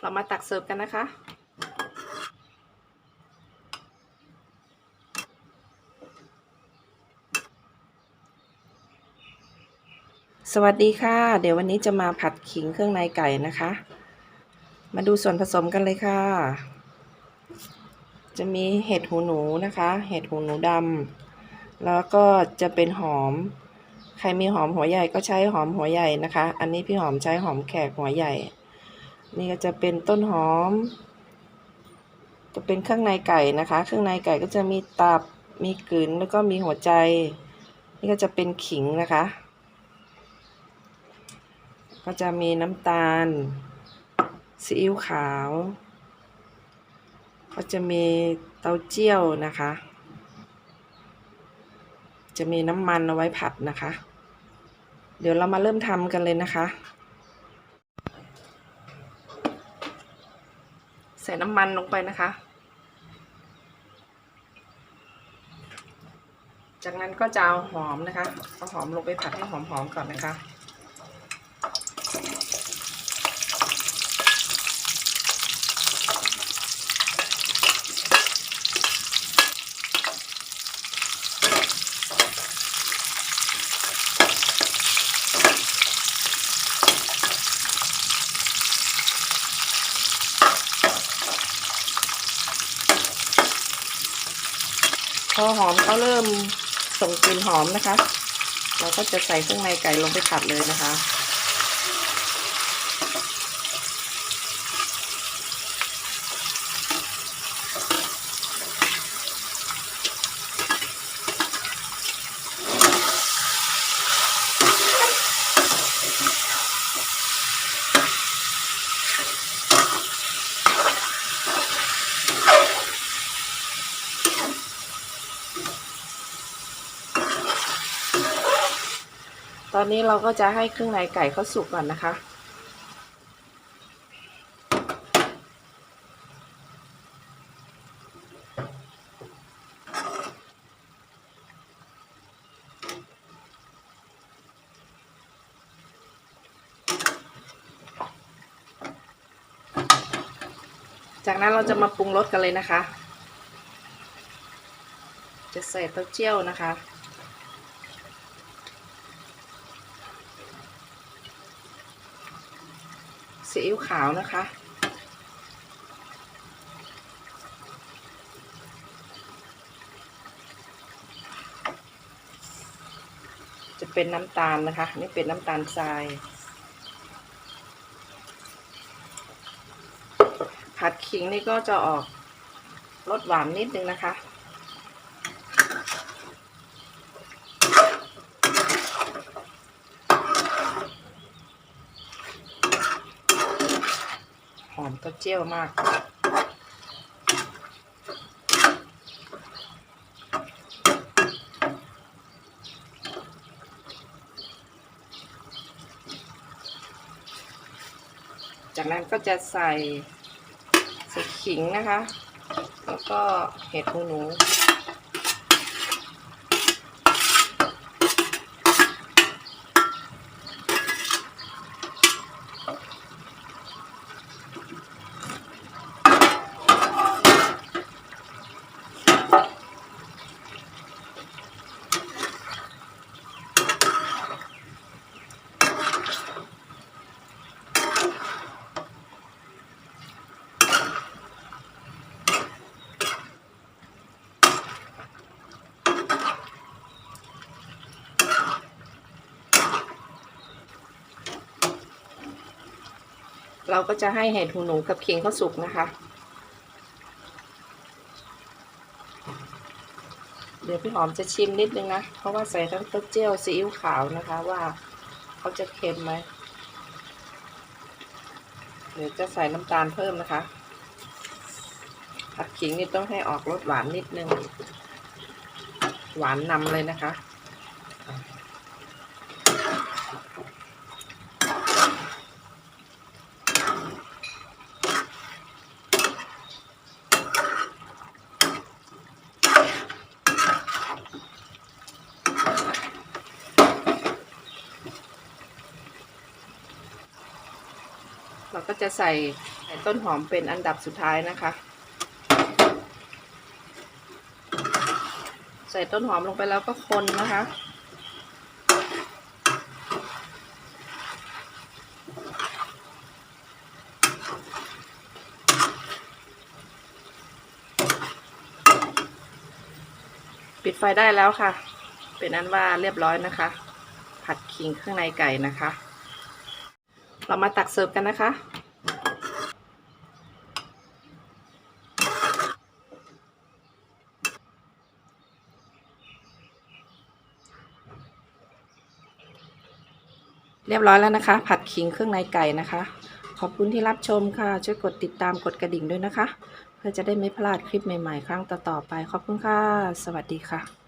เรามาตักเสิร์ฟกันนะคะสวัสดีค่ะ เดี๋ยววันนี้จะมาผัดขิงเครื่องในไก่นะคะ มาดูส่วนผสมกันเลยค่ะ จะมีเห็ดหูหนูนะคะ เห็ดหูหนูดำแล้วก็จะเป็นหอม ใครมีหอมหัวใหญ่ก็ใช้หอมหัวใหญ่นะคะ อันนี้พี่หอมใช้หอมแขกหัวใหญ่ นี่ก็จะเป็นต้นหอม จะเป็นเครื่องในไก่นะคะ เครื่องในไก่ก็จะมีตับ มีกลืนแล้วก็มีหัวใจ นี่ก็จะเป็นขิงนะคะ ก็จะมีน้ำตาล ซีอิ๊วขาว ก็จะมีเต้าเจี้ยวนะคะ จะมีน้ำมันเอาไว้ผัดนะคะ เดี๋ยวเรามาเริ่มทำกันเลยนะคะ ส่น้ำมันลงไปนะคะ จากนั้นก็จะเอาหอมนะคะเอาหอมลงไปผัดให้หอมๆก่อนนะคะ พอหอมเขาเริ่มส่งกลิ่นหอมนะคะ เราก็จะใส่เครื่องในไก่ลงไปผัดเลยนะคะ อนนี้เราก็จะให้เครื่องในไก่เขาสุกก่อนนะคะ จากนั้นเราจะมาปรุงรสกันเลยนะคะ จะใส่เต้าเจี้ยวนะคะ ซีอิ๊วขาวนะคะ จะเป็นน้ำตาลนะคะ นี่เป็นน้ำตาลทราย ผัดขิงนี่ก็จะออกรสหวานนิดนึงนะคะ เจียวมาก จากนั้นก็จะใส่ใส่ขิงนะคะ แล้วก็เห็ดหูหนู เราก็จะให้เห็ดหูหนูกับขิงเขาสุกนะคะ เดี๋ยวพี่หอมจะชิมนิดนึงนะ เพราะว่าใส่ทั้งเต้าเจี้ยวซีอิ๊วขาวนะคะว่าเขาจะเค็มไหมเดี๋ยวจะใส่น้ำตาลเพิ่มนะคะผัดขิงนี่ต้องให้ออกรสหวานนิดนึง หวานนำเลยนะคะ เราก็จะใส่ต้นหอมเป็นอันดับสุดท้ายนะคะ ใส่ต้นหอมลงไปแล้วก็คนนะคะ ปิดไฟได้แล้วค่ะ เป็นอันว่าเรียบร้อยนะคะ ผัดขิงข้างในไก่นะคะ เรามาตักเสิร์ฟกันนะคะ เรียบร้อยแล้วนะคะ ผัดขิงเครื่องในไก่นะคะ ขอบคุณที่รับชมค่ะ ช่วยกดติดตามกดกระดิ่งด้วยนะคะ เพื่อจะได้ไม่พลาดคลิปใหม่ๆ ครั้งต่อๆไป ขอบคุณค่ะ สวัสดีค่ะ